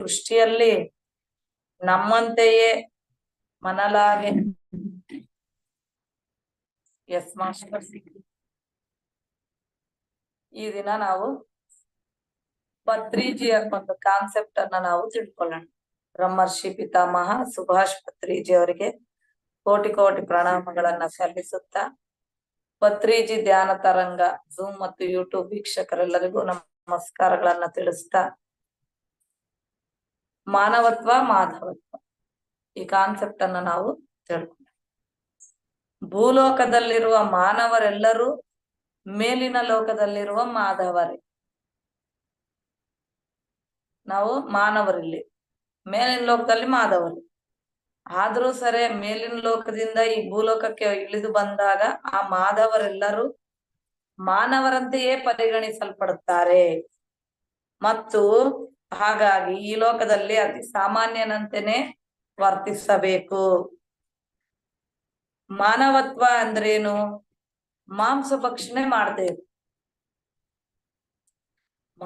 ಸೃಷ್ಟಿಯಲ್ಲಿ ನಮ್ಮಂತೆಯೇ ಮನಲಾಗೆ S master ಈ ದಿನ ನಾವು ಪತ್ರಿಜಿಯ ಒಂದು ಕಾನ್ಸೆಪ್ಟ್ ಅನ್ನ ನಾವು ತಿಳ್ಕೊಳ್ಳೋಣ. ಬ್ರಹ್ಮರ್ಷಿ ಪಿತಾಮಹ ಸುಭಾಷ್ ಪತ್ರಿಜಿ ಅವರಿಗೆ ಕೋಟಿ ಕೋಟಿ ಪ್ರಣಾಮಗಳನ್ನ ಸಲ್ಲಿಸುತ್ತಾ ಪತ್ರಿಜಿ ಧ್ಯಾನ ತರಂಗ ಝೂಮ್ ಮತ್ತು ಯೂಟ್ಯೂಬ್ ವೀಕ್ಷಕರೆಲ್ಲರಿಗೂ ನಮಸ್ಕಾರಗಳನ್ನ ತಿಳಿಸ್ತಾ ಮಾನವತ್ವ, ಮಾಧವತ್ವ. ಈ ಕಾನ್ಸೆಪ್ಟ್ ಅನ್ನ ನಾವು ತಿಳ್ಕೊಂಡ ಭೂಲೋಕದಲ್ಲಿರುವ ಮಾನವರೆಲ್ಲರೂ ಮೇಲಿನ ಲೋಕದಲ್ಲಿರುವ ಮಾಧವರೇ. ನಾವು ಮಾನವರಿಲ್ಲಿ, ಮೇಲಿನ ಲೋಕದಲ್ಲಿ ಮಾಧವರು. ಆದ್ರೂ ಸರಿ ಮೇಲಿನ ಲೋಕದಿಂದ ಈ ಭೂಲೋಕಕ್ಕೆ ಇಳಿದು ಬಂದಾಗ ಆ ಮಾಧವರೆಲ್ಲರೂ ಮಾನವರಂತೆಯೇ ಪರಿಗಣಿಸಲ್ಪಡುತ್ತಾರೆ. ಮತ್ತು ಹಾಗಾಗಿ ಈ ಲೋಕದಲ್ಲಿ ಅತಿ ಸಾಮಾನ್ಯನಂತೆನೆ ವರ್ತಿಸಬೇಕು. ಮಾನವತ್ವ ಅಂದ್ರೇನು? ಮಾಂಸ ಭಕ್ಷಣೆ ಮಾಡ್ತೇವೆ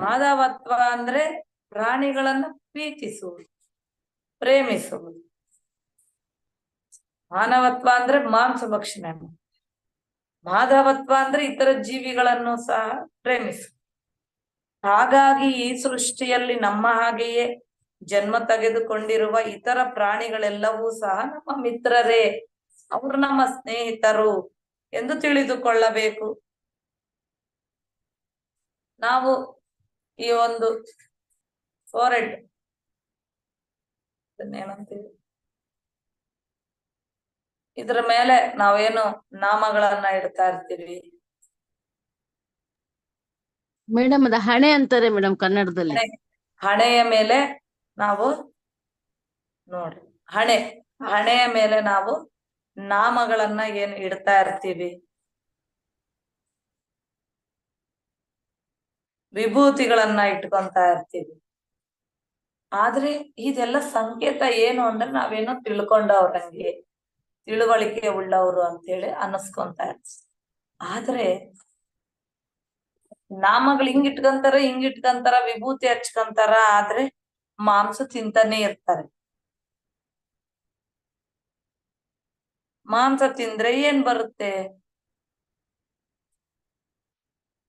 ಮಾನವತ್ವ ಅಂದ್ರೆ ಪ್ರಾಣಿಗಳನ್ನ ಪ್ರೀತಿಸುವುದು, ಪ್ರೇಮಿಸುವುದು. ಮಾನವತ್ವ ಅಂದ್ರೆ ಮಾಂಸ ಭಕ್ಷಣೆ. ಮಾಧವತ್ವ ಅಂದ್ರೆ ಇತರ ಜೀವಿಗಳನ್ನು ಸಹ ಪ್ರೇಮಿಸು ಹಾಗಾಗಿ ಈ ಸೃಷ್ಟಿಯಲ್ಲಿ ನಮ್ಮ ಹಾಗೆಯೇ ಜನ್ಮ ತೆಗೆದುಕೊಂಡಿರುವ ಇತರ ಪ್ರಾಣಿಗಳೆಲ್ಲವೂ ಸಹ ನಮ್ಮ ಮಿತ್ರರೇ, ಅವರು ನಮ್ಮ ಸ್ನೇಹಿತರು ಎಂದು ತಿಳಿದುಕೊಳ್ಳಬೇಕು. ನಾವು ಈ ಒಂದು ಫೋರೆಡ್ ಏನಂತೀವಿ? ಇದ್ರ ಮೇಲೆ ನಾವೇನು ನಾಮಗಳನ್ನ ಇಡ್ತಾ ಇರ್ತೀವಿ? ಮೇಡಮ್ ಅದ ಹಣೆ ಅಂತಾರೆ ಮೇಡಮ್ ಕನ್ನಡದಲ್ಲಿ. ಹಣೆಯ ಮೇಲೆ ನಾವು ನೋಡ್ರಿ ಹಣೆ ಹಣೆಯ ಮೇಲೆ ನಾವು ನಾಮಗಳನ್ನ ಏನ್ ಇಡ್ತಾ ಇರ್ತೀವಿ? ವಿಭೂತಿಗಳನ್ನ ಇಟ್ಕೊಂತ ಇರ್ತೀವಿ. ಆದ್ರೆ ಇದೆಲ್ಲ ಸಂಕೇತ ಏನು ಅಂದ್ರೆ ನಾವೇನೋ ತಿಳ್ಕೊಂಡವ್ರಂಗೆ ತಿಳುವಳಿಕೆ ಉಳ್ಳವರು ಅಂತೇಳಿ ಅನ್ನಿಸ್ಕೊಂತ ಇರ್ತೀವಿ. ಆದ್ರೆ ನಾಮಗಳು ಹಿಂಗ್ ಇಟ್ಕೊಂತಾರ ಹಿಂಗ್ ಇಟ್ಕೊಂತಾರ, ವಿಭೂತಿ ಹಚ್ಕೊಂತಾರ, ಆದ್ರೆ ಮಾಂಸ ತಿಂತಾನೆ ಇರ್ತಾರೆ. ಮಾಂಸ ತಿಂದ್ರೆ ಏನ್ ಬರುತ್ತೆ?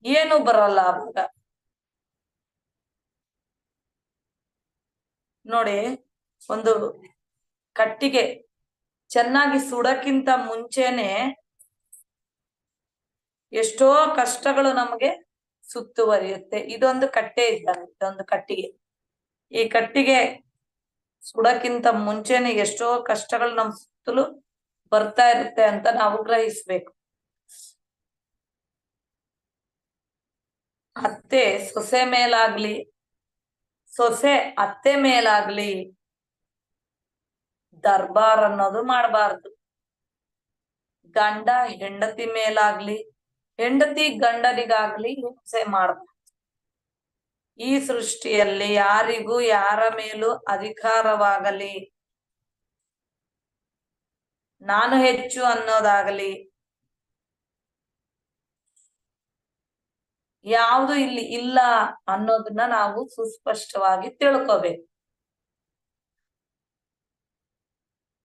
ಏನು ಬರಲ್ಲ ಅವಾಗ. ನೋಡಿ, ಒಂದು ಕಟ್ಟಿಗೆ ಚೆನ್ನಾಗಿ ಸುಡಕ್ಕಿಂತ ಮುಂಚೆನೆ ಎಷ್ಟೋ ಕಷ್ಟಗಳು ನಮಗೆ ಸುತ್ತುವರಿಯುತ್ತೆ. ಇದೊಂದು ಕಟ್ಟೆ ಇದ್ದಂಗೆ ಇದೊಂದು ಕಟ್ಟಿಗೆ. ಈ ಕಟ್ಟಿಗೆ ಸುಡಕ್ಕಿಂತ ಮುಂಚೆನೆ ಎಷ್ಟೋ ಕಷ್ಟಗಳು ನಮ್ ಸುತ್ತಲೂ ಬರ್ತಾ ಇರುತ್ತೆ ಅಂತ ನಾವು ಗ್ರಹಿಸ್ಬೇಕು. ಅತ್ತೆ ಸೊಸೆ ಮೇಲಾಗ್ಲಿ, ಸೊಸೆ ಅತ್ತೆ ಮೇಲಾಗ್ಲಿ ದರ್ಬಾರ್ ಅನ್ನೋದು ಮಾಡಬಾರ್ದು. ಗಂಡ ಹೆಂಡತಿ ಮೇಲಾಗ್ಲಿ ಹೆಂಡತಿ ಗಂಡನಿಗಾಗ್ಲಿ ಹಿಂಸೆ ಮಾಡಬಾರ್ದು ಈ ಸೃಷ್ಟಿಯಲ್ಲಿ ಯಾರಿಗೂ ಯಾರ ಮೇಲೂ ಅಧಿಕಾರವಾಗಲಿ, ನಾನು ಹೆಚ್ಚು ಅನ್ನೋದಾಗಲಿ, ಯಾವುದು ಇಲ್ಲಿ ಇಲ್ಲ ಅನ್ನೋದನ್ನ ನಾವು ಸುಸ್ಪಷ್ಟವಾಗಿ ತಿಳ್ಕೋಬೇಕು.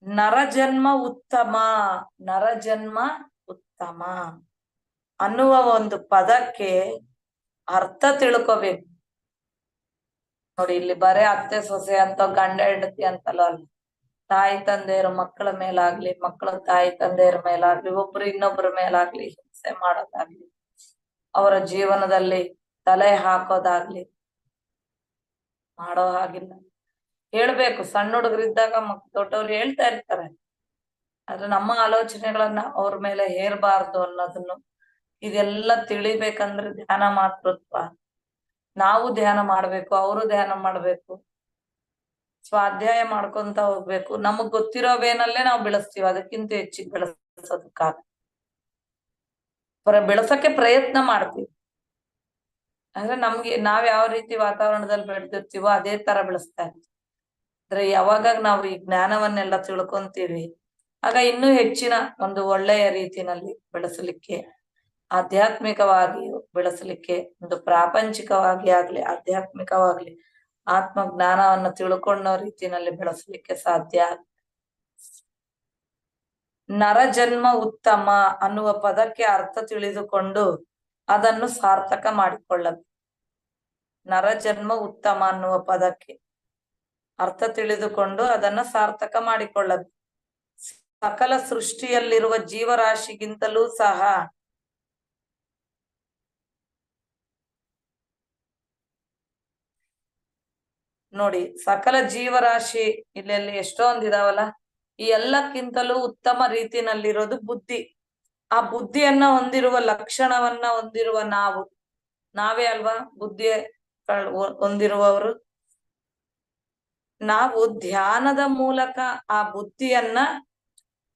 ನರಜನ್ಮ ಉತ್ತಮ ನರಜನ್ಮ ಉತ್ತಮ. ಅನ್ನುವ ಒಂದು ಪದಕ್ಕೆ ಅರ್ಥ ತಿಳ್ಕೋಬೇಕು. ನೋಡಿ, ಇಲ್ಲಿ ಬರೇ ಅತ್ತೆ, ಸೊಸೆ ಅಂತ, ಗಂಡ, ಹೆಂಡತಿ ಅಂತಲ್ಲ ಅಲ್ಲ. ತಾಯಿ, ತಂದೆಯರು, ಮಕ್ಕಳ ಮೇಲಾಗ್ಲಿ, ಮಕ್ಕಳ ತಾಯಿ, ತಂದೆಯರ ಮೇಲಾಗ್ಲಿ, ಒಬ್ರು ಇನ್ನೊಬ್ಬರ ಮೇಲಾಗ್ಲಿ ಹಿಂಸೆ ಮಾಡೋದಾಗ್ಲಿ, ಅವರ ಜೀವನದಲ್ಲಿ ತಲೆ ಹಾಕೋದಾಗ್ಲಿ ಮಾಡೋ ಹಾಗಿಲ್ಲ. ಹೇಳ್ಬೇಕು, ಸಣ್ಣ ಹುಡುಗರಿದ್ದಾಗ ಮಕ್, ದೊಡ್ಡವ್ರು ಹೇಳ್ತಾ ಇರ್ತಾರೆ. ಆದ್ರೆ ನಮ್ಮ ಆಲೋಚನೆಗಳನ್ನ ಅವ್ರ ಮೇಲೆ ಹೇರ್ಬಾರ್ದು ಅನ್ನೋದನ್ನು ಇದೆಲ್ಲ ತಿಳಿಬೇಕಂದ್ರೆ ಧ್ಯಾನ ಮಾತೃತ್ವ. ನಾವು ಧ್ಯಾನ ಮಾಡ್ಬೇಕು, ಅವರು ಧ್ಯಾನ ಮಾಡ್ಬೇಕು. ಸ್ವಾಧ್ಯಾಯ ಮಾಡ್ಕೊಂತ ಹೋಗ್ಬೇಕು. ನಮಗ್ ಗೊತ್ತಿರೋ ಬೇನಲ್ಲೇ ನಾವು ಬೆಳೆಸ್ತೀವಿ, ಅದಕ್ಕಿಂತ ಹೆಚ್ಚಿಗೆ ಬೆಳೆಸೋದಕ್ಕಾಗ ಬೆಳೆಸಕ್ಕೆ ಪ್ರಯತ್ನ ಮಾಡ್ತೀವಿ. ಅಂದ್ರೆ ನಮ್ಗೆ ನಾವ್ ಯಾವ ರೀತಿ ವಾತಾವರಣದಲ್ಲಿ ಬೆಳೆದಿರ್ತೀವೋ ಅದೇ ತರ ಬೆಳೆಸ್ತಾ ಅಂದ್ರೆ ಯಾವಾಗ ನಾವು ಈ ಜ್ಞಾನವನ್ನೆಲ್ಲ ತಿಳ್ಕೊಂತೀವಿ, ಆಗ ಇನ್ನೂ ಹೆಚ್ಚಿನ ಒಂದು ಒಳ್ಳೆಯ ರೀತಿನಲ್ಲಿ ಬೆಳೆಸಲಿಕ್ಕೆ ಆಧ್ಯಾತ್ಮಿಕವಾಗಿ ಬೆಳೆಸಲಿಕ್ಕೆ, ಒಂದು ಪ್ರಾಪಂಚಿಕವಾಗಿ ಆಗ್ಲಿ, ಆಧ್ಯಾತ್ಮಿಕವಾಗ್ಲಿ ಆತ್ಮ ಜ್ಞಾನವನ್ನು ರೀತಿಯಲ್ಲಿ ಬೆಳೆಸಲಿಕ್ಕೆ ಸಾಧ್ಯ. ನರಜನ್ಮ ಉತ್ತಮ ಅನ್ನುವ ಪದಕ್ಕೆ ಅರ್ಥ ತಿಳಿದುಕೊಂಡು ಅದನ್ನು ಸಾರ್ಥಕ ಮಾಡಿಕೊಳ್ಳಬೇಕು ನರಜನ್ಮ ಉತ್ತಮ ಅನ್ನುವ ಪದಕ್ಕೆ ಅರ್ಥ ತಿಳಿದುಕೊಂಡು ಅದನ್ನು ಸಾರ್ಥಕ ಮಾಡಿಕೊಳ್ಳಬೇಕು ಸಕಲ ಸೃಷ್ಟಿಯಲ್ಲಿರುವ ಜೀವರಾಶಿಗಿಂತಲೂ ಸಹ ನೋಡಿ, ಸಕಲ ಜೀವರಾಶಿ ಇಲ್ಲೆಲ್ಲಿ ಎಷ್ಟೊಂದ್ ಇದಾವಲ್ಲ ಈ ಎಲ್ಲಕ್ಕಿಂತಲೂ ಉತ್ತಮ ರೀತಿನಲ್ಲಿರೋದು ಬುದ್ಧಿ. ಆ ಬುದ್ಧಿಯನ್ನ ಹೊಂದಿರುವ ಲಕ್ಷಣವನ್ನ ಹೊಂದಿರುವ ನಾವು, ನಾವೇ ಅಲ್ವಾ ಬುದ್ಧಿ ಹೊಂದಿರುವವರು? ನಾವು ಧ್ಯಾನದ ಮೂಲಕ ಆ ಬುದ್ಧಿಯನ್ನ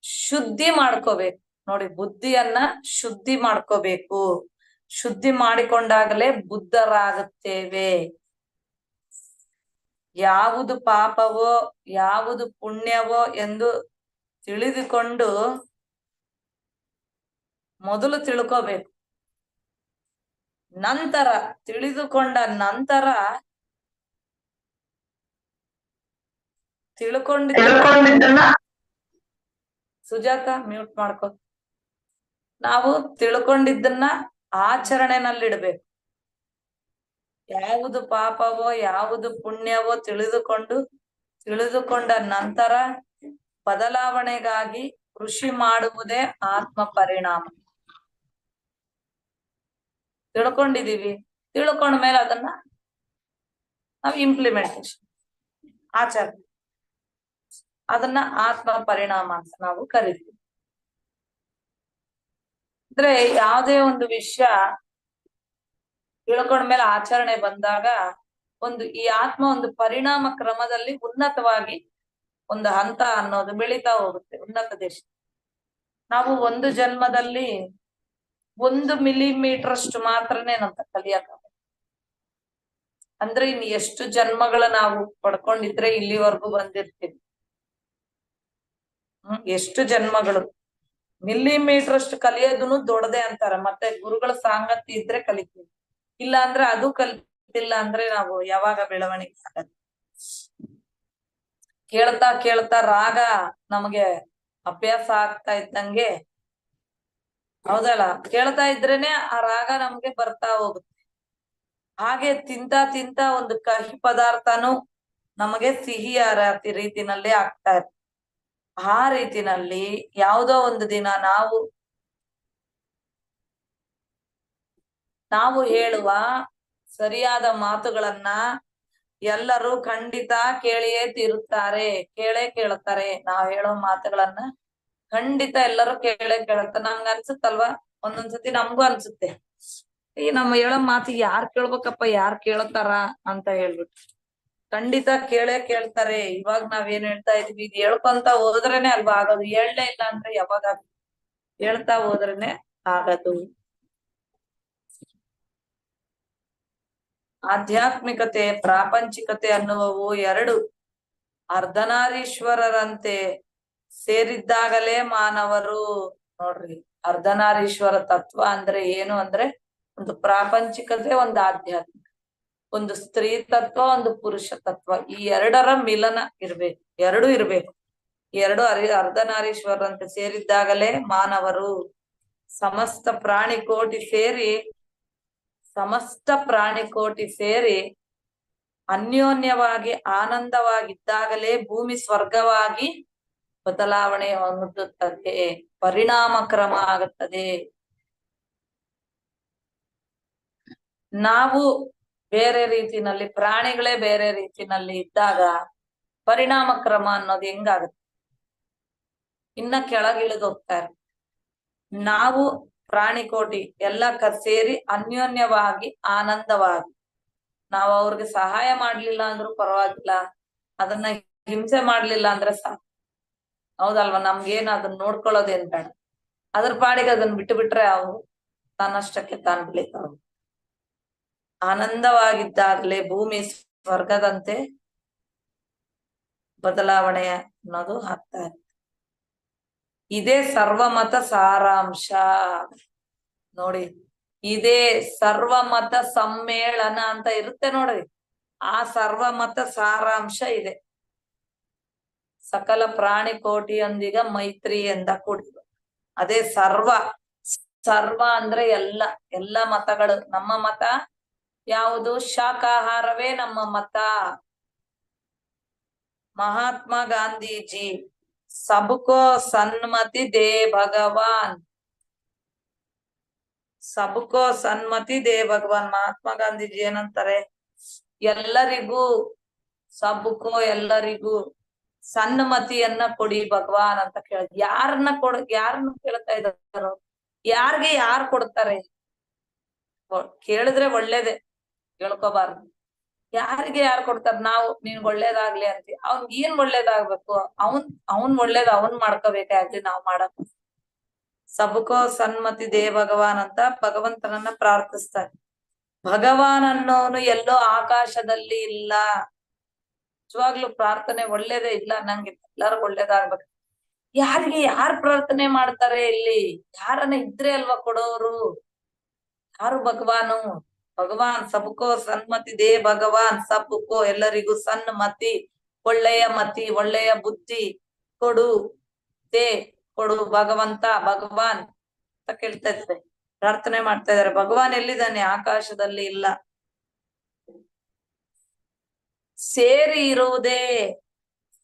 ಶುದ್ಧಿ ಮಾಡ್ಕೋಬೇಕು. ನೋಡಿ, ಬುದ್ಧಿಯನ್ನ ಶುದ್ಧಿ ಮಾಡ್ಕೋಬೇಕು. ಶುದ್ಧಿ ಮಾಡಿಕೊಂಡಾಗಲೇ ಬುದ್ಧರಾಗುತ್ತೇವೆ. ಯಾವುದು ಪಾಪವೋ ಯಾವುದು ಪುಣ್ಯವೋ ಎಂದು ತಿಳಿದುಕೊಂಡು ಮೊದಲು ತಿಳ್ಕೋಬೇಕು. ನಂತರ ತಿಳಿದುಕೊಂಡ ನಂತರ ತಿಳ್ಕೊಂಡಿದ್ದ ಸುಜಾತ ಮ್ಯೂಟ್ ಮಾಡ್ಕೊ. ನಾವು ತಿಳ್ಕೊಂಡಿದ್ದನ್ನ ಆಚರಣೆನಲ್ಲಿಡ್ಬೇಕು. ಯಾವುದು ಪಾಪವೋ, ಯಾವುದು ಪುಣ್ಯವೋ ತಿಳಿದುಕೊಂಡು, ತಿಳಿದುಕೊಂಡ ನಂತರ ಬದಲಾವಣೆಗಾಗಿ ಕೃಷಿ ಮಾಡುವುದೇ ಆತ್ಮ ಪರಿಣಾಮ. ತಿಳ್ಕೊಂಡಿದೀವಿ ತಿಳ್ಕೊಂಡ ಮೇಲೆ ಅದನ್ನ ನಾವು ಇಂಪ್ಲಿಮೆಂಟೇಶನ್ ಆಚರಣೆ. ಅದನ್ನ ಆತ್ಮ ಪರಿಣಾಮ ಅಂತ ನಾವು ಕರಿತೀವಿ. ಅಂದ್ರೆ ಯಾವುದೇ ಒಂದು ವಿಷಯ ತಿಳ್ಕೊಂಡ್ಮೇಲೆ ಆಚರಣೆ ಬಂದಾಗ ಒಂದು ಈ ಆತ್ಮ ಒಂದು ಪರಿಣಾಮ ಕ್ರಮದಲ್ಲಿ ಉನ್ನತವಾಗಿ ಒಂದು ಹಂತ ಅನ್ನೋದು ಬೆಳೀತಾ ಹೋಗುತ್ತೆ, ಉನ್ನತ ದೇಶ. ನಾವು ಒಂದು ಜನ್ಮದಲ್ಲಿ ಒಂದು ಮಿಲಿಮೀಟರ್ ಅಷ್ಟು ಮಾತ್ರನೇ ನಂತ ಕಲಿಯಕ ಅಂದ್ರೆ ಇನ್ ಎಷ್ಟು ಜನ್ಮಗಳ ನಾವು ಪಡ್ಕೊಂಡಿದ್ರೆ ಇಲ್ಲಿವರೆಗೂ ಬಂದಿರ್ತೀವಿ. ಹ್ಮ್, ಎಷ್ಟು ಜನ್ಮಗಳು. ಮಿಲಿಮೀಟರ್ ಅಷ್ಟು ಕಲಿಯೋದನ್ನು ದೊಡ್ಡದೆ ಅಂತಾರ, ಮತ್ತೆ ಗುರುಗಳ ಸಾಂಗತ್ಯ ಇದ್ರೆ ಕಲಿತೀವಿ. ಇಲ್ಲ ಅಂದ್ರೆ ಅದು ಕಲ್ತಿಲ್ಲ ಅಂದ್ರೆ ನಾವು ಯಾವಾಗ ಬೆಳವಣಿಗೆ ಆಗತ್ತೆ ಕೇಳ್ತಾ ಕೇಳ್ತಾ ರಾಗ ನಮಗೆ ಅಭ್ಯಾಸ ಆಗ್ತಾ ಇದ್ದಂಗೆ ಹೌದಲ್ಲ? ಕೇಳ್ತಾ ಇದ್ರೇನೆ ಆ ರಾಗ ನಮ್ಗೆ ಬರ್ತಾ ಹೋಗುತ್ತೆ. ಹಾಗೆ ತಿಂತ ತಿಂತ ಒಂದು ಕಹಿ ಪದಾರ್ಥನು ನಮಗೆ ಸಿಹಿಯಾರ ರೀತಿನಲ್ಲಿ ಆಗ್ತಾ ಇರ್ತದೆ ಆ ರೀತಿನಲ್ಲಿ ಯಾವುದೋ ಒಂದು ದಿನ ನಾವು ನಾವು ಹೇಳುವ ಸರಿಯಾದ ಮಾತುಗಳನ್ನ ಎಲ್ಲರೂ ಖಂಡಿತ ಕೇಳಿಯೇ ತೀರುತ್ತಾರೆ, ಕೇಳೇ ಕೇಳುತ್ತಾರೆ. ನಾವ್ ಹೇಳೋ ಮಾತುಗಳನ್ನ ಖಂಡಿತ ಎಲ್ಲರೂ ಕೇಳೇ ಕೇಳುತ್ತ ನಂಗ ಅನ್ಸುತ್ತಲ್ವಾ? ಒಂದೊಂದ್ಸತಿ ನಮ್ಗೂ ಅನ್ಸುತ್ತೆ. ಈ ನಮ್ಮ ಹೇಳೋ ಮಾತು ಯಾರ್ ಕೇಳ್ಬೇಕಪ್ಪ, ಯಾರ್ ಕೇಳ್ತಾರ ಅಂತ ಹೇಳ್ಬಿಟ್ಟು. ಖಂಡಿತ ಕೇಳೇ ಕೇಳ್ತಾರೆ. ಇವಾಗ ನಾವೇನ್ ಹೇಳ್ತಾ ಇದೀವಿ? ಇದು ಹೇಳ್ಕೊಂತ ಹೋದ್ರೇನೆ ಅಲ್ವಾ ಆಗೋದು? ಹೇಳಲೇ ಇಲ್ಲ ಅಂದ್ರೆ ಯಾವಾಗ ಹೇಳ್ತಾ ಹೋದ್ರೇನೆ ಆಗದು. ಆಧ್ಯಾತ್ಮಿಕತೆ, ಪ್ರಾಪಂಚಿಕತೆ ಅನ್ನುವವು ಎರಡು. ಅರ್ಧನಾರೀಶ್ವರರಂತೆ ಸೇರಿದ್ದಾಗಲೇ ಮಾನವರು ನೋಡ್ರಿ, ಅರ್ಧನಾರೀಶ್ವರ ತತ್ವ ಅಂದ್ರೆ ಏನು ಅಂದ್ರೆ ಒಂದು ಪ್ರಾಪಂಚಿಕತೆ, ಒಂದು ಆಧ್ಯಾತ್ಮಿಕ, ಒಂದು ಸ್ತ್ರೀ ತತ್ವ, ಒಂದು ಪುರುಷ ತತ್ವ. ಈ ಎರಡರ ಮಿಲನ ಇರ್ಬೇಕು, ಎರಡು ಇರ್ಬೇಕು. ಎರಡು ಅರಿ ಅರ್ಧನಾರೀಶ್ವರಂತೆ ಸೇರಿದ್ದಾಗಲೇ ಮಾನವರು ಸಮಸ್ತ ಪ್ರಾಣಿ ಕೋಟಿ ಸೇರಿ ಸಮಸ್ತ ಪ್ರಾಣಿಕೋಟಿ ಸೇರಿ ಅನ್ಯೋನ್ಯವಾಗಿ ಆನಂದವಾಗಿದ್ದಾಗಲೇ ಭೂಮಿ ಸ್ವರ್ಗವಾಗಿ ಬದಲಾವಣೆ ಹೊಂದುತ್ತದೆ ಪರಿಣಾಮ ಕ್ರಮ ಆಗುತ್ತದೆ. ನಾವು ಬೇರೆ ರೀತಿನಲ್ಲಿ ಪ್ರಾಣಿಗಳೇ ಬೇರೆ ರೀತಿನಲ್ಲಿ ಇದ್ದಾಗ ಪರಿಣಾಮ ಕ್ರಮ ಅನ್ನೋದು ಹೆಂಗಾಗುತ್ತೆ? ಇನ್ನ ಕೆಳಗಿಳಿದು ಹೋಗ್ತಾ ಇರುತ್ತೆ ನಾವು ಪ್ರಾಣಿ ಕೋಟಿ ಎಲ್ಲ ಸೇರಿ ಅನ್ಯೋನ್ಯವಾಗಿ, ಆನಂದವಾಗಿ. ನಾವು ಅವ್ರಿಗೆ ಸಹಾಯ ಮಾಡ್ಲಿಲ್ಲ ಅಂದ್ರು ಪರವಾಗಿಲ್ಲ. ಅದನ್ನ ಹಿಂಸೆ ಮಾಡ್ಲಿಲ್ಲ ಅಂದ್ರೆ ಸಾಕು. ಹೌದಲ್ವಾ? ನಮ್ಗೇನು ಅದನ್ನ ನೋಡ್ಕೊಳ್ಳೋದೇನ್ ಬೇಡ. ಅದ್ರ ಪಾಡಿಗೆ ಅದನ್ನ ಬಿಟ್ಟು ಬಿಟ್ರೆ ಅವು ತನ್ನಷ್ಟಕ್ಕೆ ತಾನು ಬೆಳೀತಾವ ಆನಂದವಾಗಿದ್ದಾಗಲೇ ಭೂಮಿ ಸ್ವರ್ಗದಂತೆ ಬದಲಾವಣೆ ಅನ್ನೋದು ಆಗ್ತಾ ಇರುತ್ತೆ ಇದೇ ಸರ್ವಮತ ಸಾರಾಂಶ. ನೋಡಿ, ಇದೇ ಸರ್ವಮತ ಸಮ್ಮೇಳನ ಅಂತ ಇರುತ್ತೆ ನೋಡ್ರಿ. ಆ ಸರ್ವಮತ ಸಾರಾಂಶ ಇದೆ. ಸಕಲ ಪ್ರಾಣಿ ಕೋಟಿಯೊಂದಿಗೆ ಎಂದ ಕೂಡಿದ್ರು ಅದೇ ಸರ್ವ ಸರ್ವ ಅಂದ್ರೆ ಎಲ್ಲ ಎಲ್ಲ ಮತಗಳು. ನಮ್ಮ ಮತ ಯಾವುದು? ಶಾಖಾಹಾರವೇ ನಮ್ಮ ಮತ. ಮಹಾತ್ಮ ಗಾಂಧೀಜಿ. ಸಬ್ಕೋ ಸನ್ಮತಿ ದೇ ಭಗವಾನ್. ಸಬ್ಕೋ ಸನ್ಮತಿ ದೇ ಭಗವಾನ್. ಮಹಾತ್ಮ ಗಾಂಧೀಜಿ ಏನಂತಾರೆ? ಎಲ್ಲರಿಗೂ ಸಬ್ಕೋ ಎಲ್ಲರಿಗೂ ಸನ್ಮತಿಯನ್ನ ಕೊಡಿ ಭಗವಾನ್ ಅಂತ ಕೇಳ ಯಾರನ್ನ ಕೊಡ ಯಾರನ್ನ ಕೇಳ್ತಾ ಇದ್ದಾರೋ, ಯಾರಿಗೆ ಯಾರು ಕೊಡ್ತಾರೆ? ಕೇಳಿದ್ರೆ ಒಳ್ಳೇದೇ. ಕೇಳ್ಕೋಬಾರ್ದು. ಯಾರಿಗೆ ಯಾರು ಕೊಡ್ತಾರ? ನಾವು, ನಿನ್ ಒಳ್ಳೇದಾಗ್ಲಿ ಅಂತ. ಅವ್ನ್ ಏನ್ ಒಳ್ಳೇದಾಗ್ಬೇಕು? ಅವನ್ ಅವನ್ ಒಳ್ಳೇದ್ ಅವನ್ ಮಾಡ್ಕೋಬೇಕಾಗ್ಲಿ ನಾವು ಮಾಡಕ್. ಸಬಕೋ ಸನ್ಮತಿ ದೇ ಭಗವಾನ್ ಅಂತ ಭಗವಂತನನ್ನ ಪ್ರಾರ್ಥಿಸ್ತಾರೆ. ಭಗವಾನ್ ಅನ್ನೋನು ಎಲ್ಲೋ ಆಕಾಶದಲ್ಲಿ ಇಲ್ಲ. ನಿಜವಾಗ್ಲು ಪ್ರಾರ್ಥನೆ ಒಳ್ಳೇದೇ ಇಲ್ಲ ನಂಗೆ. ಎಲ್ಲರಿಗೂ ಒಳ್ಳೇದಾಗ್ಬೇಕು. ಯಾರಿಗೆ ಯಾರ್ ಪ್ರಾರ್ಥನೆ ಮಾಡ್ತಾರೆ ಇಲ್ಲಿ? ಯಾರನ್ನ ಇದ್ರೆ ಅಲ್ವಾ ಕೊಡೋರು? ಯಾರು ಭಗವಾನು? ಭಗವಾನ್ ಸಬ್ಕೋ ಸನ್ಮತಿ ದೇ ಭಗವಾನ್ ಸಬ್ಕೋ ಎಲ್ಲರಿಗೂ ಸನ್ಮತಿ ಒಳ್ಳೆಯ ಮತಿ, ಒಳ್ಳೆಯ ಬುದ್ಧಿ ಕೊಡು, ದೇ ಕೊಡು ಭಗವಂತ, ಭಗವಾನ್ ಅಂತ ಕೇಳ್ತಾ ಇದ್ದಾರೆ. ಪ್ರಾರ್ಥನೆ ಮಾಡ್ತಾ ಇದ್ದಾರೆ. ಭಗವಾನ್ ಎಲ್ಲಿದ್ದಾನೆ? ಆಕಾಶದಲ್ಲಿ ಇಲ್ಲ. ಸೇರಿ ಇರುವುದೇ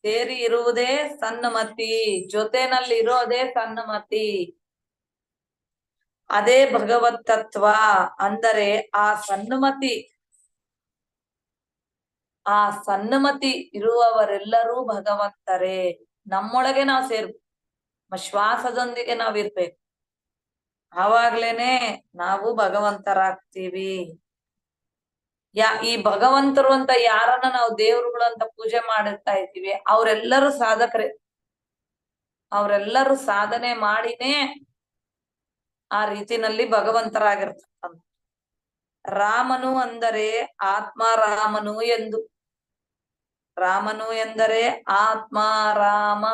ಸೇರಿ ಇರುವುದೇ ಸನ್ನಮತಿ ಜೊತೆನಲ್ಲಿ ಇರೋದೇ ಸನ್ನಮತಿ ಅದೇ ಭಗವತ್ ತತ್ವ ಅಂದರೆ ಆ ಸನ್ಮತಿ ಆ ಸನ್ಮತಿ ಇರುವವರೆಲ್ಲರೂ ಭಗವಂತರೇ. ನಮ್ಮೊಳಗೆ ನಾವು ಸೇರ್ಬೇಕು ಶ್ವಾಸದೊಂದಿಗೆ ನಾವ್ ಇರ್ಬೇಕು. ಆವಾಗ್ಲೇನೆ ನಾವು ಭಗವಂತರಾಗ್ತೀವಿ. ಯಾ, ಈ ಭಗವಂತರು ಅಂತ ಯಾರನ್ನ ನಾವು ದೇವರುಗಳು ಅಂತ ಪೂಜೆ ಮಾಡಿರ್ತಾ ಇದ್ದೀವಿ, ಅವರೆಲ್ಲರೂ ಸಾಧಕರೇ. ಅವರೆಲ್ಲರೂ ಸಾಧನೆ ಮಾಡಿನೇ ಆ ರೀತಿನಲ್ಲಿ ಭಗವಂತರಾಗಿರ್ತಕ್ಕಂಥ ರಾಮನು ಅಂದರೆ ಆತ್ಮ ರಾಮನು ಎಂದು. ರಾಮನು ಎಂದರೆ ಆತ್ಮ ರಾಮ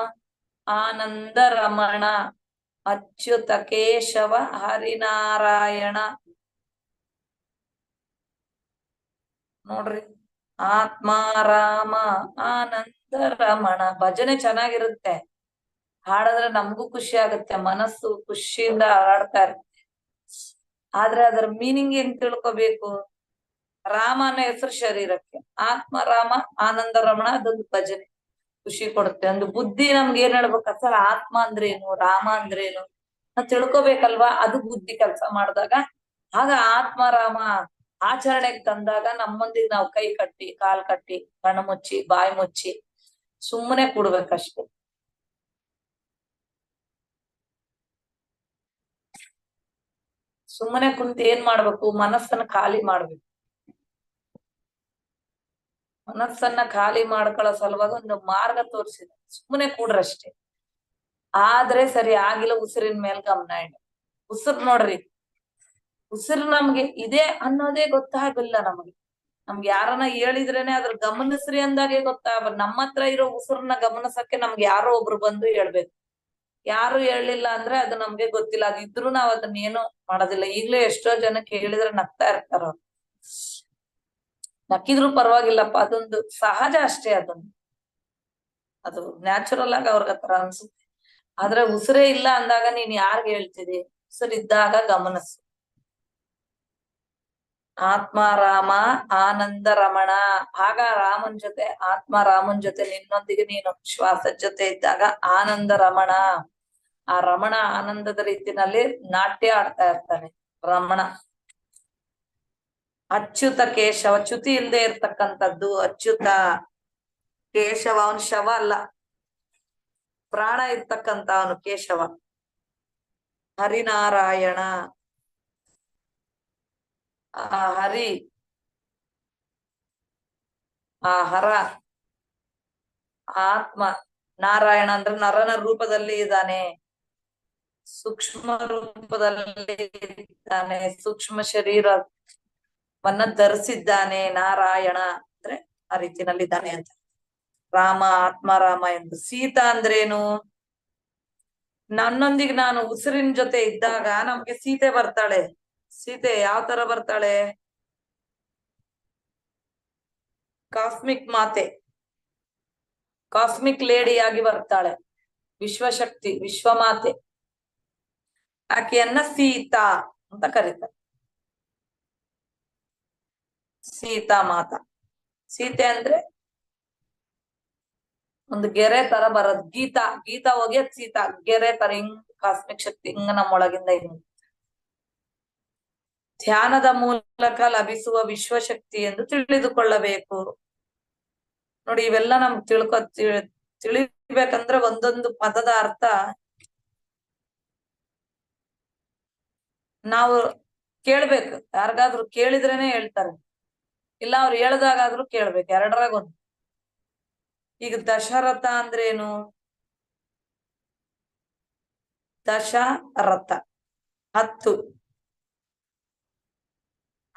ಆನಂದ ರಮಣ ಅಚ್ಯುತ ಕೇಶವ ಹರಿನಾರಾಯಣ. ನೋಡ್ರಿ, ಆತ್ಮ ರಾಮ ಆನಂದ ರಮಣ ಭಜನೆ ಚೆನ್ನಾಗಿರುತ್ತೆ. ಹಾಡಿದ್ರೆ ನಮಗೂ ಖುಷಿ ಆಗುತ್ತೆ, ಮನಸ್ಸು ಖುಷಿಯಿಂದ ಹಾಡ್ತಾ ಇರುತ್ತೆ. ಆದ್ರೆ ಅದರ ಮೀನಿಂಗ್ ಏನ್ ತಿಳ್ಕೊಬೇಕು? ಅನ್ನೋ ಹೆಸರು ಶರೀರಕ್ಕೆ. ಆತ್ಮ, ರಾಮ, ಆನಂದ, ರಮಣ ಅದೊಂದು ಭಜನೆ. ಖುಷಿ ಕೊಡುತ್ತೆ. ಒಂದು ಬುದ್ಧಿ ನಮ್ಗೆ ಏನ್ ಹೇಳ್ಬೇಕು? ಸರ್ ಆತ್ಮ ಅಂದ್ರೇನು? ರಾಮ ಅಂದ್ರೇನು? ನಾವ್ ತಿಳ್ಕೊಬೇಕಲ್ವಾ? ಅದು ಬುದ್ಧಿ ಕೆಲಸ ಮಾಡಿದಾಗ. ಆಗ ಆತ್ಮ, ರಾಮ ಆಚರಣೆಗೆ ತಂದಾಗ ನಮ್ಮೊಂದಿಗೆ ನಾವು ಕೈ ಕಟ್ಟಿ, ಕಾಲ್ ಕಟ್ಟಿ, ಕಣ್ಣು ಮುಚ್ಚಿ, ಬಾಯಿ ಮುಚ್ಚಿ ಸುಮ್ಮನೆ ಕೂಡ್ಬೇಕಷ್ಟೆ. ಸುಮ್ಮನೆ ಕುಂತ ಏನ್ ಮಾಡ್ಬೇಕು? ಮನಸ್ಸನ್ನ ಖಾಲಿ ಮಾಡ್ಬೇಕು. ಮನಸ್ಸನ್ನ ಖಾಲಿ ಮಾಡ್ಕೊಳ್ಳೋ ಸಲುವಾಗಿ ಒಂದು ಮಾರ್ಗ ತೋರಿಸಿದೆ. ಸುಮ್ಮನೆ ಕೂಡ್ರಷ್ಟೇ ಆದ್ರೆ ಸರಿ ಆಗಿಲ್ಲ ಉಸಿರಿನ ಮೇಲೆ ಗಮನ ಇಡ. ಉಸಿರು ನೋಡ್ರಿ. ಉಸಿರು ನಮ್ಗೆ ಇದೆ ಅನ್ನೋದೇ ಗೊತ್ತಾಗಲ್ಲ ನಮಗೆ. ನಮ್ಗೆ ಯಾರನ್ನ ಹೇಳಿದ್ರೇನೆ ಅದ್ರ ಗಮನಿಸ್ರಿ ಅಂದಾಗೆ ಗೊತ್ತಾಗ ನಮ್ಮ ಹತ್ರ ಇರೋ ಉಸಿರನ್ನ ಗಮನಿಸಕ್ಕೆ ನಮ್ಗೆ ಯಾರೋ ಒಬ್ರು ಬಂದು ಹೇಳ್ಬೇಕು. ಯಾರು ಹೇಳಿಲ್ಲ ಅಂದ್ರೆ ಅದು ನಮ್ಗೆ ಗೊತ್ತಿಲ್ಲ. ಅದಿದ್ರು ನಾವ್ ಅದನ್ನ ಏನು ಮಾಡೋದಿಲ್ಲ. ಈಗ್ಲೂ ಎಷ್ಟೋ ಜನಕ್ಕೆ ಹೇಳಿದ್ರೆ ನಗ್ತಾ ಇರ್ತಾರ. ನಕ್ಕಿದ್ರು ಪರವಾಗಿಲ್ಲಪ್ಪ. ಅದೊಂದು ಸಹಜ ಅಷ್ಟೇ ಅದೊಂದು. ಅದು ನ್ಯಾಚುರಲ್ ಆಗಿ ಅವ್ರಿಗೆ ಹತ್ರ ಅನ್ಸುತ್ತೆ. ಆದ್ರೆ ಉಸಿರೇ ಇಲ್ಲ ಅಂದಾಗ ನೀನ್ ಯಾರ್ಗ್ ಹೇಳ್ತಿದಿ ಉಸಿರಿದ್ದಾಗ ಗಮನಿಸು. ಆತ್ಮ ರಾಮ ಆನಂದ ರಮಣ. ಆಗ ರಾಮನ್ ಜೊತೆ, ಆತ್ಮ ರಾಮನ್ ಜೊತೆ ನಿನ್ನೊಂದಿಗೆ ನೀನು ಶ್ವಾಸದ ಜೊತೆ ಇದ್ದಾಗ ಆನಂದ ರಮಣ. ಆ ರಮಣ ಆನಂದದ ರೀತಿನಲ್ಲಿ ನಾಟ್ಯ ಆಡ್ತಾ ಇರ್ತಾನೆ. ರಮಣ. ಅಚ್ಯುತ ಕೇಶವ, ಚ್ಯುತಿ ಇಲ್ಲದೆ ಇರ್ತಕ್ಕಂಥದ್ದು ಅಚ್ಯುತ ಕೇಶವ. ಅವನ್ ಶವ ಅಲ್ಲ. ಪ್ರಾಣ ಇರ್ತಕ್ಕಂತ ಅವನು ಕೇಶವ. ಹರಿನಾರಾಯಣ. ಆ ಹರಿ. ಆ ಹರ. ಆತ್ಮ. ನಾರಾಯಣ ಅಂದ್ರೆ ನರನ ರೂಪದಲ್ಲಿ ಇದ್ದಾನೆ. ಸೂಕ್ಷ್ಮ ರೂಪದಲ್ಲಿ ಇದ್ದಾನೆ, ಸೂಕ್ಷ್ಮ ಶರೀರವನ್ನ ಧರಿಸಿದ್ದಾನೆ ನಾರಾಯಣ ಅಂದ್ರೆ ಆ ರೀತಿನಲ್ಲಿ ಇದ್ದಾನೆ ಅಂತ. ರಾಮ, ಆತ್ಮ, ರಾಮ ಎಂದು. ಸೀತಾ ಅಂದ್ರೇನು? ನನ್ನೊಂದಿಗೆ ನಾನು ಉಸಿರಿನ ಜೊತೆ ಇದ್ದಾಗ ನಮ್ಗೆ ಸೀತೆ ಬರ್ತಾಳೆ. ಸೀತೆ ಯಾವ ತರ ಬರ್ತಾಳೆ? ಕಾಸ್ಮಿಕ್ ಮಾತೆ. ಕಾಸ್ಮಿಕ್ ಲೇಡಿ ಆಗಿ ಬರ್ತಾಳೆ. ವಿಶ್ವಶಕ್ತಿ, ವಿಶ್ವಮಾತೆ. ಆಕೆಯನ್ನ ಸೀತಾ ಅಂತ ಕರೀತಾರೆ. ಸೀತಾ ಮಾತಾ. ಸೀತೆ ಅಂದ್ರೆ ಒಂದು ಗೆರೆ ತರ ಬರೋದ್. ಗೀತಾ ಗೀತಾ ಹೋಗಿ ಸೀತಾ. ಗೆರೆ ತರ ಹಿಂಗ್, ಕಾಸ್ಮಿಕ್ ಶಕ್ತಿ ಹಿಂಗ ನಮ್ಮೊಳಗಿಂದ ಹಿಂಗ್. ಧ್ಯಾನದ ಮೂಲಕ ಲಭಿಸುವ ವಿಶ್ವಶಕ್ತಿ ಎಂದು ತಿಳಿದುಕೊಳ್ಳಬೇಕು. ನೋಡಿ ಇವೆಲ್ಲ ನಮ್ಗ್ ತಿಳ್ಕೊ, ತಿಳ್- ತಿಳಿಬೇಕಂದ್ರೆ ಒಂದೊಂದು ಪದದ ಅರ್ಥ ನಾವು ಕೇಳ್ಬೇಕು. ಯಾರಿಗಾದ್ರೂ ಕೇಳಿದ್ರೇನೆ ಹೇಳ್ತಾರೆ. ಇಲ್ಲ, ಅವ್ರು ಹೇಳ್ದಾಗಾದ್ರೂ ಕೇಳ್ಬೇಕು. ಎರಡರಾಗ ಒಂದು ಈಗ ದಶರಥ ಅಂದ್ರೇನು? ದಶರಥ. ಹತ್ತು.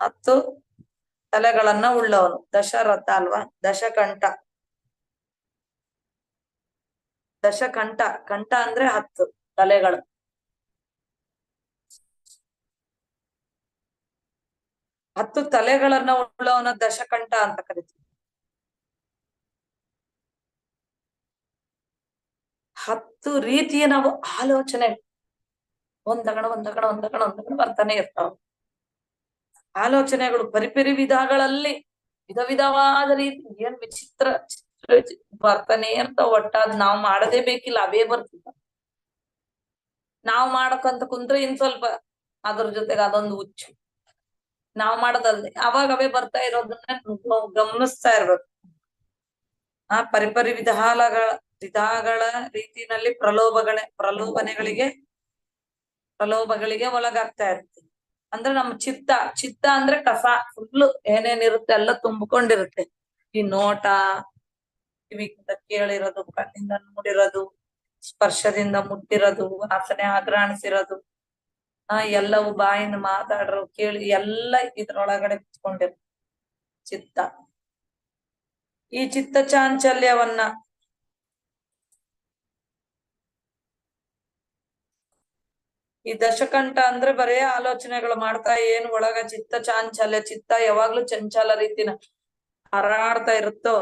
ಹತ್ತು ತಲೆಗಳನ್ನ ಉಳ್ಳವನು. ದಶರಥ ಅಲ್ವಾ? ದಶಕಂಠ. ದಶಕಂಠ. ಕಂಠ ಅಂದ್ರೆ ಹತ್ತು ತಲೆಗಳು. ಹತ್ತು ತಲೆಗಳನ್ನ ಉಳ್ಳವನ ದಶಕಂಠ ಅಂತ ಕರಿತೀವಿ. ಹತ್ತು ರೀತಿಯ ನಾವು ಆಲೋಚನೆ. ಒಂದಗಣ ಒಂದಗಣ ಒಂದಗಣ ಒಂದಗಣ ಬರ್ತಾನೆ ಇರ್ತಾವ. ಆಲೋಚನೆಗಳು ಪರಿಪರಿ ವಿಧಗಳಲ್ಲಿ ವಿಧ ವಿಧವಾದ ರೀತಿ ಏನ್ ವಿಚಿತ್ರ ಚಿತ್ರ ವಿಚಿ- ಬರ್ತಾನೆ ಇರ್ತಾವ ಒಟ್ಟಾದ್ ನಾವ್ ಮಾಡದೇ ಬೇಕಿಲ್ಲ, ಅವೇ ಬರ್ತಿದ್ದ ನಾವ್ ಮಾಡಕಂತ ಕುಂತ್ರೆ ಇನ್ ಸ್ವಲ್ಪ ಅದ್ರ ಜೊತೆಗೆ ಅದೊಂದು ಹುಚ್ಚು. ನಾವ್ ಮಾಡೋದಲ್ದೆ. ಅವಾಗ ಅವೇ ಬರ್ತಾ ಇರೋದನ್ನ ಗಮನಿಸ್ತಾ ಇರ್ಬೇಕು. ಆ ಪರಿಪರಿ ವಿಧಾಲಗಳ ವಿಧಗಳ ರೀತಿನಲ್ಲಿ ಪ್ರಲೋಭಗಳ ಪ್ರಲೋಭನೆಗಳಿಗೆ, ಪ್ರಲೋಭಗಳಿಗೆ ಒಳಗಾಗ್ತಾ ಇರ್ತೀವಿ ಅಂದ್ರೆ ನಮ್ಮ ಚಿತ್ತ ಚಿತ್ತ ಅಂದ್ರೆ ಕಸ ಫುಲ್ಲು ಏನೇನಿರುತ್ತೆ ಎಲ್ಲ ತುಂಬಿಕೊಂಡಿರುತ್ತೆ. ಈ ನೋಟ ಕಿವಿಯಿಂದ ಕೇಳಿರೋದು, ಕಣ್ಣಿಂದ ನೋಡಿರೋದು, ಸ್ಪರ್ಶದಿಂದ ಮುಟ್ಟಿರೋದು ವಾಸನೆ ಆಘ್ರಾಣಿಸಿರೋದು ಆ, ಎಲ್ಲವೂ ಬಾಯಿಂದ ಮಾತಾಡ್ರು ಕೇಳಿ ಎಲ್ಲ ಇದ್ರೊಳಗಡೆ ಕುತ್ಕೊಂಡಿರ್ ಚಿತ್ತ. ಈ ಚಿತ್ತ ಚಾಂಚಲ್ಯವನ್ನ ಈ ದಶಕಂಠ ಅಂದ್ರೆ ಬರೇ ಆಲೋಚನೆಗಳು ಮಾಡ್ತಾ ಏನ್ ಒಳಗ ಚಿತ್ತ ಚಾಂಚಲ್ಯ, ಚಿತ್ತ ಯಾವಾಗ್ಲೂ ಚಂಚಲ ರೀತಿನ ಹರಾಡ್ತಾ ಇರುತ್ತೋ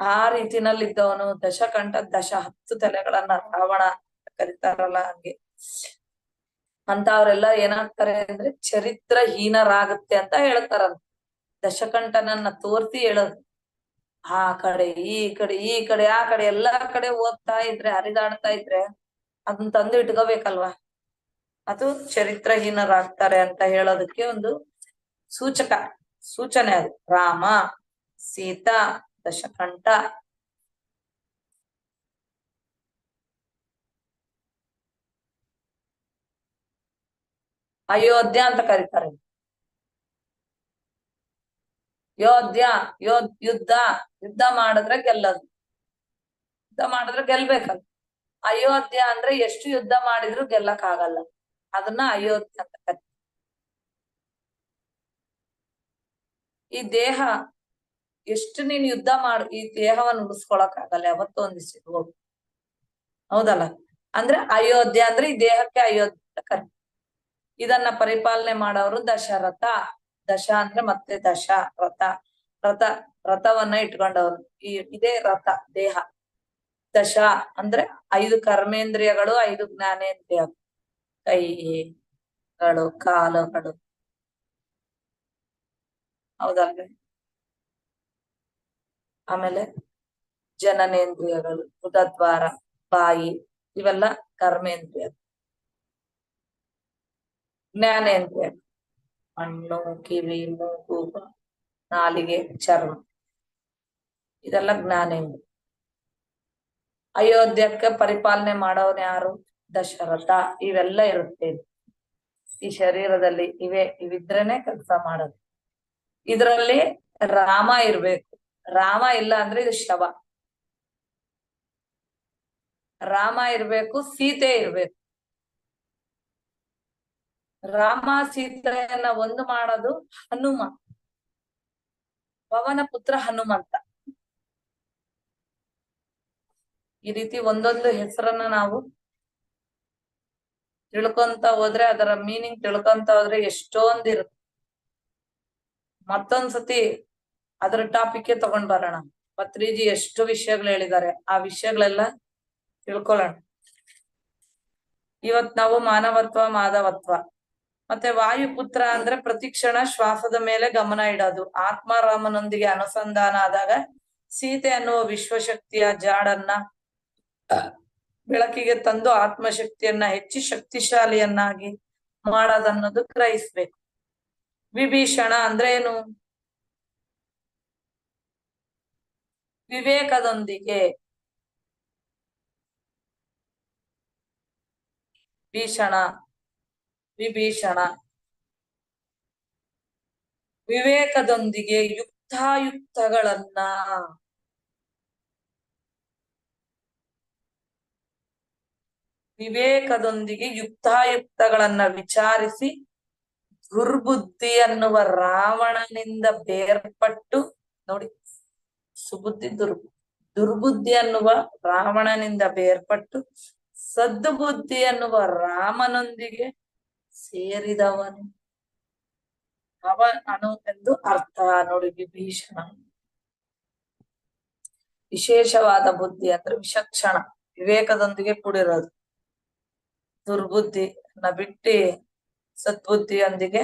ಆ ರೀತಿನಲ್ಲಿ ಇದ್ದವನು ದಶಕಂಠ ದಶ ಹತ್ತು ತಲೆಗಳನ್ನ ರಾವಣ ಕರೀತಾರಲ್ಲ ಹಂಗೆ. ಅಂತವ್ರೆಲ್ಲ ಏನಾಗ್ತಾರೆ ಅಂದ್ರೆ ಚರಿತ್ರ ಹೀನರಾಗುತ್ತೆ ಅಂತ ಹೇಳ್ತಾರ ದಶಕಂಠನನ್ನ ತೋರ್ಸಿ ಹೇಳೋದು. ಆ ಕಡೆ, ಈ ಕಡೆ ಈ ಕಡೆ, ಆ ಕಡೆ, ಎಲ್ಲಾ ಕಡೆ ಓದ್ತಾ ಇದ್ರೆ, ಹರಿದಾಡ್ತಾ ಇದ್ರೆ ಅದನ್ನ ತಂದು ಇಟ್ಕೋಬೇಕಲ್ವಾ? ಅದು ಚರಿತ್ರಹೀನರಾಗ್ತಾರೆ ಅಂತ ಹೇಳೋದಕ್ಕೆ ಒಂದು ಸೂಚಕ, ಸೂಚನೆ ಅದು. ರಾಮ, ಸೀತಾ, ದಶಕಂಠ ಅಯೋಧ್ಯ ಅಂತ ಕರೀತಾರೆ. ಯೋಧ್ಯ ಯುದ್ಧ ಯುದ್ಧ ಮಾಡಿದ್ರೆ ಗೆಲ್ಲದು. ಯುದ್ಧ ಮಾಡಿದ್ರೆ ಗೆಲ್ಬೇಕಲ್ಲ ಅಯೋಧ್ಯ ಅಂದ್ರೆ ಎಷ್ಟು ಯುದ್ಧ ಮಾಡಿದ್ರು ಗೆಲ್ಲಕ್ ಆಗಲ್ಲ ಅದನ್ನ ಅಯೋಧ್ಯ ಅಂತ ಕರೀತಾರೆ. ಈ ದೇಹ, ಎಷ್ಟು ನೀನ್ ಯುದ್ಧ ಮಾಡ, ಈ ದೇಹವನ್ನು ಉಳಿಸ್ಕೊಳಕ್ ಆಗಲ್ಲ ಯಾವತ್ತೋ ಒಂದ್ ದಿವ್ಸ ಹೌದಲ್ಲ? ಅಂದ್ರೆ ಅಯೋಧ್ಯ ಅಂದ್ರೆ ಈ ದೇಹಕ್ಕೆ ಅಯೋಧ್ಯ ಅಂತ ಕರೀತಾರೆ. ಇದನ್ನ ಪರಿಪಾಲನೆ ಮಾಡೋರು ದಶರಥ. ದಶ ಅಂದ್ರೆ ಮತ್ತೆ ದಶ, ರಥ. ರಥ, ರಥವನ್ನ ಇಟ್ಕೊಂಡವ್ರು. ಈ ಇದೇ ರಥ, ದೇಹ. ದಶ ಅಂದ್ರೆ ಐದು ಕರ್ಮೇಂದ್ರಿಯಗಳು, ಐದು ಜ್ಞಾನೇಂದ್ರಿಯಗಳು. ಕೈಗಳು, ಕಾಲುಗಳು. ಹೌದಲ್ರಿ? ಆಮೇಲೆ ಜನನೇಂದ್ರಿಯಗಳು, ಉದದ್ವಾರ, ಬಾಯಿ, ಇವೆಲ್ಲ ಕರ್ಮೇಂದ್ರಿಯ ಜ್ಞಾನೇಂದ್ರಿಯ ಹಣ್ಣು ಕಿವಿ, ಮೂಗು, ನಾಲಿಗೆ, ಚರ್ಮ. ಇದೆಲ್ಲ ಜ್ಞಾನೇಂದ್ರಿಯ ಅಯೋಧ್ಯಕ್ಕೆ ಪರಿಪಾಲನೆ ಮಾಡೋನ್ ಯಾರು? ದಶರಥ. ಇವೆಲ್ಲ ಇರುತ್ತೆ. ಈ ಶರೀರದಲ್ಲಿ ಇವೆ. ಇವಿದ್ರೇನೆ ಕೆಲಸ ಮಾಡೋದು. ಇದರಲ್ಲಿ ರಾಮ ಇರ್ಬೇಕು. ರಾಮ ಇಲ್ಲ ಅಂದ್ರೆ ಇದು ಶವ. ರಾಮ ಇರ್ಬೇಕು, ಸೀತೆ ಇರ್ಬೇಕು. ರಾಮ ಸೀತೆಯನ್ನ ಒಂದು ಮಾಡೋದು ಹನುಮ. ಪವನ ಪುತ್ರ ಹನುಮಂತ ಈ ರೀತಿ ಒಂದೊಂದು ಹೆಸರನ್ನ ನಾವು ತಿಳ್ಕೊಂತ ಹೋದ್ರೆ ಅದರ ಮೀನಿಂಗ್ ತಿಳ್ಕೊಂತ ಹೋದ್ರೆ ಎಷ್ಟೊಂದಿರುತ್ತೆ ಮತ್ತೊಂದ್ಸತಿ ಅದರ ಟಾಪಿಕ್ ತಗೊಂಡ್ ಬರೋಣ. ಪತ್ರಿಜಿ ಎಷ್ಟು ವಿಷಯಗಳು ಹೇಳಿದ್ದಾರೆ. ಆ ವಿಷಯಗಳೆಲ್ಲ ತಿಳ್ಕೊಳ್ಳೋಣ. ಇವತ್ ನಾವು ಮಾನವತ್ವ ಮಾಧವತ್ವ ಮತ್ತೆ ವಾಯುಪುತ್ರ ಅಂದ್ರೆ ಪ್ರತಿಕ್ಷಣ ಶ್ವಾಸದ ಮೇಲೆ ಗಮನ ಇಡೋದು. ಆತ್ಮಾರಾಮನೊಂದಿಗೆ ಅನುಸಂಧಾನ ಆದಾಗ ಸೀತೆ ಅನ್ನುವ ವಿಶ್ವಶಕ್ತಿಯ ಜಾಡನ್ನ ಬೆಳಕಿಗೆ ತಂದು ಆತ್ಮಶಕ್ತಿಯನ್ನ ಹೆಚ್ಚು ಶಕ್ತಿಶಾಲಿಯನ್ನಾಗಿ ಮಾಡೋದನ್ನೋದು ಗ್ರಹಿಸ್ಬೇಕು. ವಿಭೀಷಣ ಅಂದ್ರೆ ಏನು? ವಿವೇಕದೊಂದಿಗೆ. ಭೀಷಣ ವಿಭೀಷಣ. ವಿವೇಕದೊಂದಿಗೆ ಯುಕ್ತಾಯುಕ್ತಗಳನ್ನ ವಿವೇಕದೊಂದಿಗೆ ಯುಕ್ತಾಯುಕ್ತಗಳನ್ನ ವಿಚಾರಿಸಿ ದುರ್ಬುದ್ಧಿ ಅನ್ನುವ ರಾವಣನಿಂದ ಬೇರ್ಪಟ್ಟು ನೋಡಿ ಸುಬುದ್ಧಿ ದುರ್ಬು ದುರ್ಬುದ್ಧಿ ಅನ್ನುವ ರಾವಣನಿಂದ ಬೇರ್ಪಟ್ಟು ಸದ್ಬುದ್ಧಿ ಅನ್ನುವ ರಾಮನೊಂದಿಗೆ ಸೇರಿದವನು. ಅವ ನಾನು ಎಂದು ಅರ್ಥ. ನೋಡಿ ವಿಭೀಷಣ. ವಿಶೇಷವಾದ ಬುದ್ಧಿ ಅಂದ್ರೆ ವಿಚಕ್ಷಣ ವಿವೇಕದೊಂದಿಗೆ ಕೂಡಿರೋದು. ದುರ್ಬುದ್ಧಿನ ಬಿಟ್ಟಿ ಸದ್ಬುದ್ಧಿಯೊಂದಿಗೆ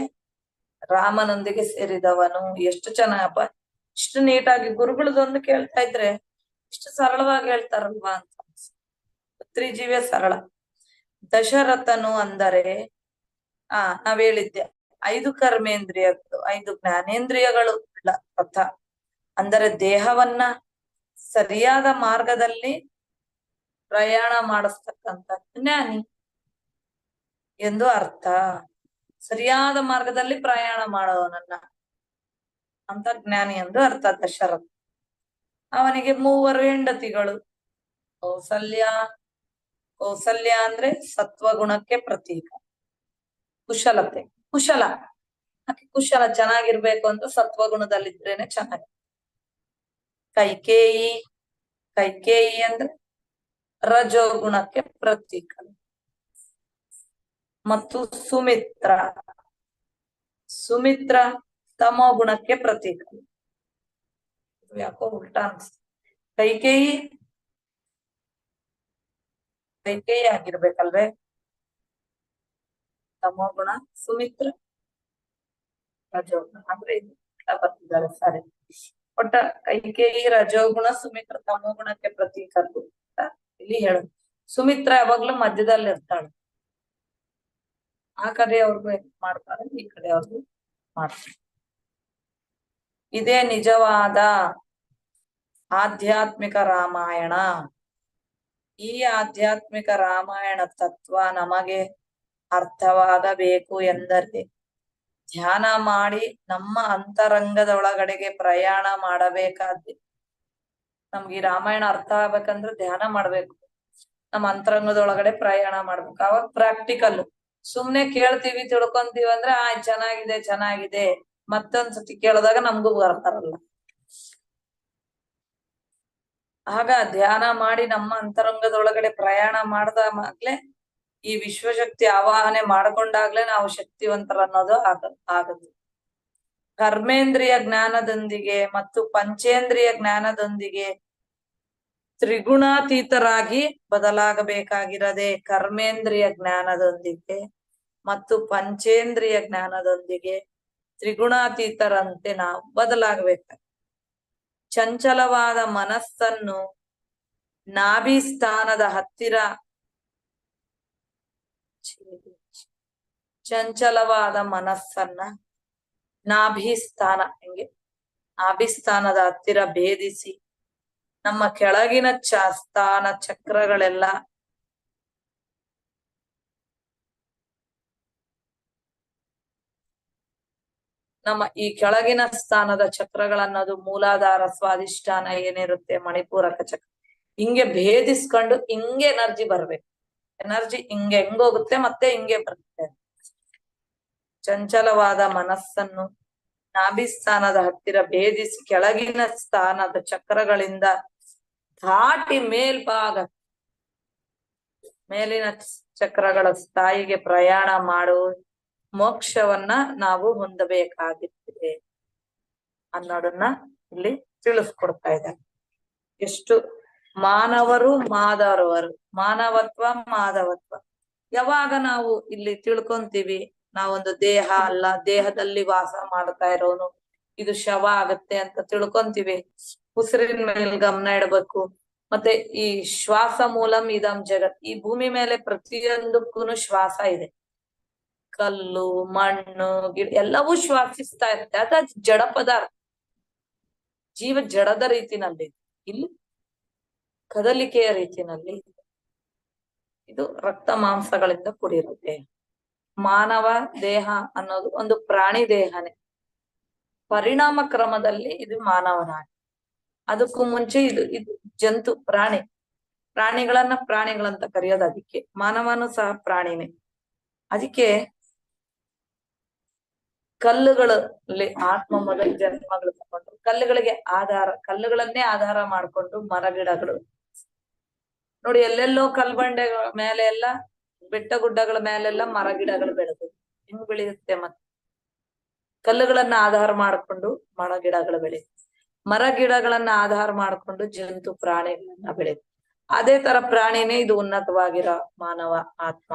ರಾಮನೊಂದಿಗೆ ಸೇರಿದವನು. ಎಷ್ಟು ಚೆನ್ನಾಗಪ್ಪ ಇಷ್ಟು ನೀಟಾಗಿ ಗುರುಗಳದೊಂದು ಕೇಳ್ತಾ ಇದ್ರೆ ಇಷ್ಟು ಸರಳವಾಗಿ ಹೇಳ್ತಾರಲ್ವಾ ಅಂತ ತ್ರಿಜೀವೇ ಸರಳ. ದಶರಥನು ಅಂದರೆ ಆ, ನಾವ್ ಹೇಳಿದ್ದೆ, ಐದು ಕರ್ಮೇಂದ್ರಿಯಗಳು ಐದು ಜ್ಞಾನೇಂದ್ರಿಯಗಳು ಉಳ್ಳ ಪಥ ಅಂದರೆ ದೇಹವನ್ನ ಸರಿಯಾದ ಮಾರ್ಗದಲ್ಲಿ ಪ್ರಯಾಣ ಮಾಡಿಸ್ತಕ್ಕಂಥ ಜ್ಞಾನಿ ಎಂದು ಅರ್ಥ. ಸರಿಯಾದ ಮಾರ್ಗದಲ್ಲಿ ಪ್ರಯಾಣ ಮಾಡೋವನನ್ನ ಅಂತ ಜ್ಞಾನಿ ಎಂದು ಅರ್ಥ, ದಶರಥ. ಅವನಿಗೆ ಮೂವರು ಹೆಂಡತಿಗಳು. ಕೌಸಲ್ಯ ಕೌಸಲ್ಯ ಅಂದ್ರೆ ಸತ್ವಗುಣಕ್ಕೆ ಪ್ರತೀಕ. ಕುಶಲತೆ, ಕುಶಲ. ಕುಶಲ ಚೆನ್ನಾಗಿರ್ಬೇಕು ಅಂದ್ರೆ ಸತ್ವಗುಣದಲ್ಲಿದ್ರೇನೆ ಚೆನ್ನಾಗಿ. ಕೈಕೇಯಿ ಕೈಕೇಯಿ ಅಂದ್ರೆ ರಜೋಗುಣಕ್ಕೆ ಪ್ರತೀಕ. ಮತ್ತು ಸುಮಿತ್ರ. ಸುಮಿತ್ರ ತಮೋ ಗುಣಕ್ಕೆ ಪ್ರತೀಕ ಯಾಕೋ ಉಲ್ಟಾ ಅನ್ಸ್ತು. ಕೈಕೇಯಿ ಕೈಕೇಯಿ ಆಗಿರ್ಬೇಕಲ್ವೇ? ತಮೋ ಗುಣ ಸುಮಿತ್ರ ರಜೋಗುಣ. ಅಂದ್ರೆ ಇದು ಬರ್ತಿದ್ದಾರೆ ಸರಿ. ಒಟ್ಟ ಕೈಕೇಯಿ ರಜೋಗುಣ ಸುಮಿತ್ರ ತಮೋ ಗುಣಕ್ಕೆ ಪ್ರತೀಕ ಅಂತ ಇಲ್ಲಿ ಹೇಳು ಸುಮಿತ್ರ ಯಾವಾಗ್ಲೂ ಮಧ್ಯದಲ್ಲಿ ಇರ್ತಾಳೆ. ಆ ಕಡೆ ಅವ್ರಿಗೂ ಮಾಡ್ತಾರೆ, ಈ ಕಡೆ ಅವ್ರಿಗೂ ಮಾಡ್ತಾರೆ. ಇದೇ ನಿಜವಾದ ಆಧ್ಯಾತ್ಮಿಕ ರಾಮಾಯಣ. ಈ ಆಧ್ಯಾತ್ಮಿಕ ರಾಮಾಯಣ ತತ್ವ ನಮಗೆ ಅರ್ಥವಾಗಬೇಕು ಎಂದರೆ ಧ್ಯಾನ ಮಾಡಿ ನಮ್ಮ ಅಂತರಂಗದೊಳಗಡೆಗೆ ಪ್ರಯಾಣ ಮಾಡಬೇಕಾದ್ರೆ ನಮ್ಗೆ ರಾಮಾಯಣ ಅರ್ಥ ಆಗ್ಬೇಕಂದ್ರೆ ಧ್ಯಾನ ಮಾಡ್ಬೇಕು. ನಮ್ಮ ಅಂತರಂಗದೊಳಗಡೆ ಪ್ರಯಾಣ ಮಾಡ್ಬೇಕು. ಅವಾಗ ಪ್ರಾಕ್ಟಿಕಲ್ ಸುಮ್ನೆ ಕೇಳ್ತೀವಿ ತಿಳ್ಕೊಂತೀವಿ ಅಂದ್ರೆ ಆ ಚೆನ್ನಾಗಿದೆ ಚೆನ್ನಾಗಿದೆ. ಮತ್ತೊಂದ್ಸತಿ ಕೇಳಿದಾಗ ನಮಗೂ ಬರ್ತಾರಲ್ಲ. ಆಗ ಧ್ಯಾನ ಮಾಡಿ ನಮ್ಮ ಅಂತರಂಗದೊಳಗಡೆ ಪ್ರಯಾಣ ಮಾಡ್ದಾಗ್ಲೇ ಈ ವಿಶ್ವಶಕ್ತಿ ಆವಾಹನೆ ಮಾಡ್ಕೊಂಡಾಗ್ಲೇ ನಾವು ಶಕ್ತಿವಂತರ ಅನ್ನೋದು ಆಗ, ಆಗದು. ಕರ್ಮೇಂದ್ರಿಯ ಜ್ಞಾನದೊಂದಿಗೆ ಮತ್ತು ಪಂಚೇಂದ್ರಿಯ ಜ್ಞಾನದೊಂದಿಗೆ ತ್ರಿಗುಣಾತೀತರಾಗಿ ಬದಲಾಗಬೇಕಾಗಿರದೆ ಕರ್ಮೇಂದ್ರಿಯ ಜ್ಞಾನದೊಂದಿಗೆ ಮತ್ತು ಪಂಚೇಂದ್ರಿಯ ಜ್ಞಾನದೊಂದಿಗೆ ತ್ರಿಗುಣಾತೀತರಂತೆ ನಾವು ಬದಲಾಗಬೇಕು ಚಂಚಲವಾದ ಮನಸ್ಸನ್ನು ನಾಭಿ ಸ್ಥಾನದ ಹತ್ತಿರ ಚಂಚಲವಾದ ಮನಸ್ಸನ್ನ ನಾಭಿಸ್ಥಾನ ಸ್ಥಾನ ನಾಭಿಸ್ಥಾನದ ನಾಭಿ ಸ್ಥಾನದ ಹತ್ತಿರ ಭೇದಿಸಿ ನಮ್ಮ ಕೆಳಗಿನ ಚ ಸ್ಥಾನ ಚಕ್ರಗಳೆಲ್ಲ ನಮ್ಮ ಈ ಕೆಳಗಿನ ಸ್ಥಾನದ ಚಕ್ರಗಳನ್ನೋದು ಮೂಲಾಧಾರ ಸ್ವಾಧಿಷ್ಠಾನ ಏನಿರುತ್ತೆ ಮಣಿಪೂರಕ ಚಕ್ರ. ಹಿಂಗೆ ಭೇದಿಸ್ಕೊಂಡು ಹಿಂಗೆ ಎನರ್ಜಿ ಬರ್ಬೇಕು. ಎನರ್ಜಿ ಹಿಂಗೆ ಹೆಂಗೋಗುತ್ತೆ ಮತ್ತೆ ಹಿಂಗೆ ಬರುತ್ತೆ ಚಂಚಲವಾದ ಮನಸ್ಸನ್ನು ನಾಭಿಸ್ಥಾನದ ಹತ್ತಿರ ಭೇದಿಸಿ ಕೆಳಗಿನ ಸ್ಥಾನದ ಚಕ್ರಗಳಿಂದ ದಾಟಿ ಮೇಲ್ಭಾಗ ಮೇಲಿನ ಚಕ್ರಗಳ ಸ್ಥಾಯಿಗೆ ಪ್ರಯಾಣ ಮಾಡುವ ಮೋಕ್ಷವನ್ನ ನಾವು ಹೊಂದಬೇಕಾಗಿರ್ತದೆ ಅನ್ನೋದನ್ನ ಇಲ್ಲಿ ತಿಳಿಸ್ಕೊಡ್ತಾ ಇದ್ದಾರೆ. ಎಷ್ಟು ಮಾನವರು ಮಾದವರು, ಮಾನವತ್ವ ಮಾದವತ್ವ. ಯಾವಾಗ ನಾವು ಇಲ್ಲಿ ತಿಳ್ಕೊಂತೀವಿ? ನಾವೊಂದು ದೇಹ ಅಲ್ಲ, ದೇಹದಲ್ಲಿ ವಾಸ ಮಾಡ್ತಾ ಇರೋನು. ಇದು ಶವ ಆಗತ್ತೆ ಅಂತ ತಿಳ್ಕೊಂತೀವಿ. ಉಸಿರಿನ ಮೇಲೆ ಗಮನ ಇಡಬೇಕು. ಮತ್ತೆ ಈ ಶ್ವಾಸ ಮೂಲಂ ಇದಂ ಜಗತ್. ಈ ಭೂಮಿ ಮೇಲೆ ಪ್ರತಿಯೊಂದಕ್ಕೂ ಶ್ವಾಸ ಇದೆ. ಕಲ್ಲು, ಮಣ್ಣು, ಗಿಡ, ಎಲ್ಲವೂ ಶ್ವಾಸಿಸ್ತಾ ಇರುತ್ತೆ. ಅದ ಜಡ ಪದಾರ್ಥ. ಜೀವ ಜಡದ ರೀತಿನಲ್ಲಿ. ಇಲ್ಲಿ. ಕದಲಿಕೆಯ ರೀತಿನಲ್ಲಿ ಇದು ರಕ್ತ ಮಾಂಸಗಳಿಂದ ಕೂಡಿರುತ್ತೆ. ಮಾನವ ದೇಹ ಅನ್ನೋದು ಒಂದು ಪ್ರಾಣಿ ದೇಹನೇ. ಪರಿಣಾಮ ಕ್ರಮದಲ್ಲಿ ಇದು ಮಾನವನಾಗಿ. ಅದಕ್ಕೂ ಮುಂಚೆ ಇದು ಇದು ಜಂತು, ಪ್ರಾಣಿ. ಪ್ರಾಣಿಗಳನ್ನ ಪ್ರಾಣಿಗಳಂತ ಕರೆಯೋದು ಅದಕ್ಕೆ. ಮಾನವನು ಸಹ ಪ್ರಾಣಿನೇ. ಅದಕ್ಕೆ ಕಲ್ಲುಗಳಲ್ಲಿ ಆತ್ಮ ಮೊದಲ ಜನ್ಮಗಳು ತಗೊಂಡು, ಕಲ್ಲುಗಳಿಗೆ ಆಧಾರ, ಕಲ್ಲುಗಳನ್ನೇ ಆಧಾರ ಮಾಡ್ಕೊಂಡು ಮರ ಗಿಡಗಳು ನೋಡಿ ಎಲ್ಲೆಲ್ಲೋ ಕಲ್ಬಂಡೆಗಳ ಮೇಲೆ ಎಲ್ಲ ಬೆಟ್ಟ ಗುಡ್ಡಗಳ ಮೇಲೆಲ್ಲ ಮರ ಗಿಡಗಳು ಬೆಳೆದು ಹೆಂಗ್ ಬೆಳೆಯುತ್ತೆ ಮತ್ತೆ ಕಲ್ಲುಗಳನ್ನ ಆಧಾರ ಮಾಡ್ಕೊಂಡು ಮರ ಗಿಡಗಳು ಬೆಳೆ ಮರ ಗಿಡಗಳನ್ನ ಆಧಾರ ಮಾಡ್ಕೊಂಡು ಜಂತು ಪ್ರಾಣಿಗಳನ್ನ ಬೆಳೆ ಅದೇ ತರ ಪ್ರಾಣಿನೇ ಇದು ಉನ್ನತವಾಗಿರೋ ಮಾನವ ಆತ್ಮ.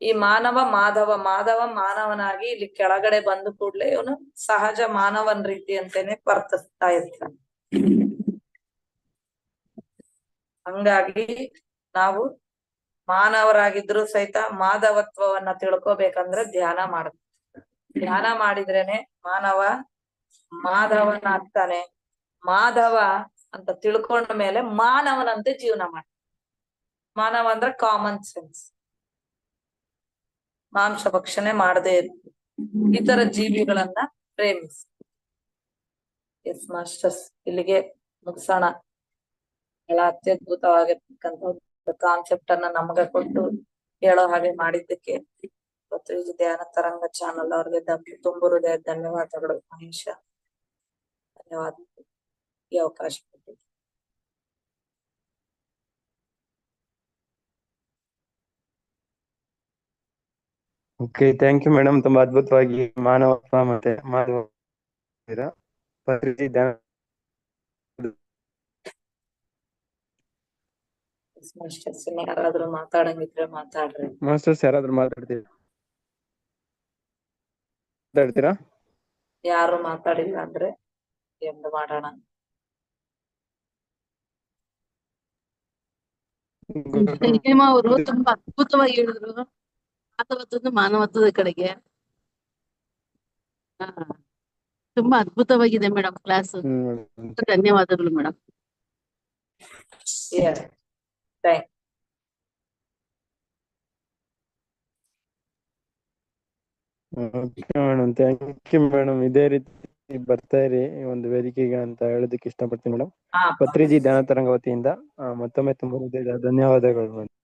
ಈ ಮಾನವ ಮಾಧವ ಮಾಧವ ಮಾನವನಾಗಿ ಇಲ್ಲಿ ಕೆಳಗಡೆ ಬಂದ ಕೂಡ್ಲೆ ಇವನು ಸಹಜ ಮಾನವನ ರೀತಿ ಅಂತಾನೆ ವರ್ತಿಸ್ತಾ ಇರ್ತಾನೆ. ಹಂಗಾಗಿ ನಾವು ಮಾನವರಾಗಿದ್ರು ಸಹಿತ ಮಾಧವತ್ವವನ್ನ ತಿಳ್ಕೊಬೇಕಂದ್ರೆ ಧ್ಯಾನ ಮಾಡಬೇಕು ಧ್ಯಾನ ಮಾಡಿದ್ರೇನೆ ಮಾನವ ಮಾಧವನ ಆಗ್ತಾನೆ. ಮಾಧವ ಅಂತ ತಿಳ್ಕೊಂಡ ಮೇಲೆ ಮಾನವನಂತೆ ಜೀವನ ಮಾಡ, ಮಾನವ ಅಂದ್ರೆ ಕಾಮನ್ ಸೆನ್ಸ್ ಮಾಂಸ ಭಕ್ಷಣೆ ಮಾಡದೇ ಇತರ ಜೀವಿಗಳನ್ನ ಪ್ರೇಮಿಸಿ. ಎಸ್ ಮಾಸ್ಟರ್ಸ್ ಇಲ್ಲಿಗೆ ಮುಗಿಸೋಣ. ಬಹಳ ಅತ್ಯದ್ಭುತವಾಗಿರ್ತಕ್ಕಂಥ ಕಾನ್ಸೆಪ್ಟ್ ಅನ್ನ ನಮ್ಗೆ ಕೊಟ್ಟು ಹೇಳೋ ಹಾಗೆ ಮಾಡಿದ್ದಕ್ಕೆ ಈ ಧ್ಯಾನ ತರಂಗ ಚಾನಲ್ ಅವ್ರಿಗೆ ತುಂಬ ಹೃದಯ ಧನ್ಯವಾದಗಳು ಮಹೇಶ. ಧನ್ಯವಾದ ಈ ಅವಕಾಶ ಕೊಟ್ಟಿದ್ದು ಓಕೆ ಥ್ಯಾಂಕ್ ಯು ಮೇಡಮ್ ತುಂಬಾ ಅದ್ಭುತವಾಗಿ ಮಾನವ ಮತ್ತೆ ಮಾನವ ಪರಿಧಿ ಧ್ಯಾನ ಎಸ್ ಮಾಸ್ಟರ್ಸ್ ಯಾರಾದ್ರೂ ಮಾತಾಡಂಗಿದ್ರೆ ಮಾತಾಡ್ರಿ ಮಾಸ್ಟರ್ಸ್ ಯಾರಾದ್ರೂ ಮಾತಾಡ್ತೀರಾ? ಮಾತಾಡ್ತೀರಾ? ಯಾರು ಮಾತಾಡಿಲ್ಲ ಅಂದ್ರೆ ಎಂಡ್ ಮಾಡೋಣ. ಹೇಮ ಅವರು ತುಂಬಾ ಅದ್ಭುತವಾಗಿ ಹೇಳಿದ್ರು. ಮಾನವತ್ವದ ಮಾನವತ್ವದ ಕಡೆಗೆ. ಹಾ ತುಂಬಾ ಅದ್ಭುತವಾಗಿದೆ ಮೇಡಮ್ ಕ್ಲಾಸ್ ಧನ್ಯವಾದಗಳು madam Yes. Okay madam thank you madam ಇದೇ ರೀತಿ ಬರ್ತಾ ಇರಿ. ಈ ಒಂದು ವೇದಿಕೆಗೆ ಅಂತ ಹೇಳೋದಕ್ಕೆ ಇಷ್ಟಪಡ್ತೀನಿ ಮೇಡಮ್ ಪತ್ರಿಜಿ ಧ್ಯಾನ ತರಂಗ ವತಿಯಿಂದ ಆ, ಮತ್ತೊಮ್ಮೆ ತುಂಬಾ ಹೃದಯದ ಧನ್ಯವಾದಗಳು ಮೇಡಮ್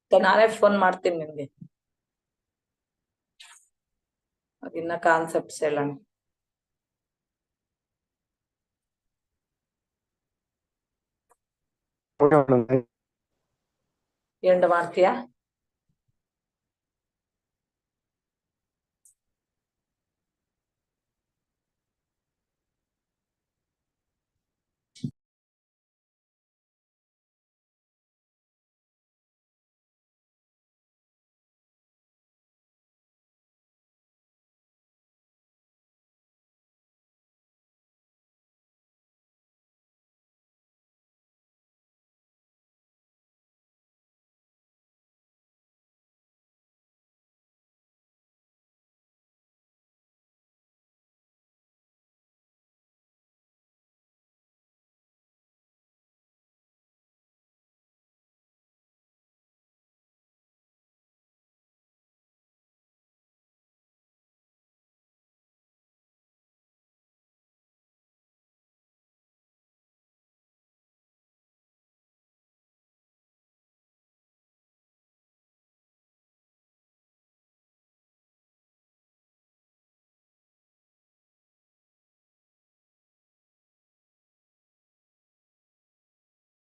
ಮತ್ತೆ ನಾನೇ ಫೋನ್ ಮಾಡ್ತೀನಿ ನಿಮ್ಗೆ. ಇನ್ನ ಕಾನ್ಸೆಪ್ಟ್ಸ್ ಹೇಳೋಣ. രണ്ട് വാർത്തയാ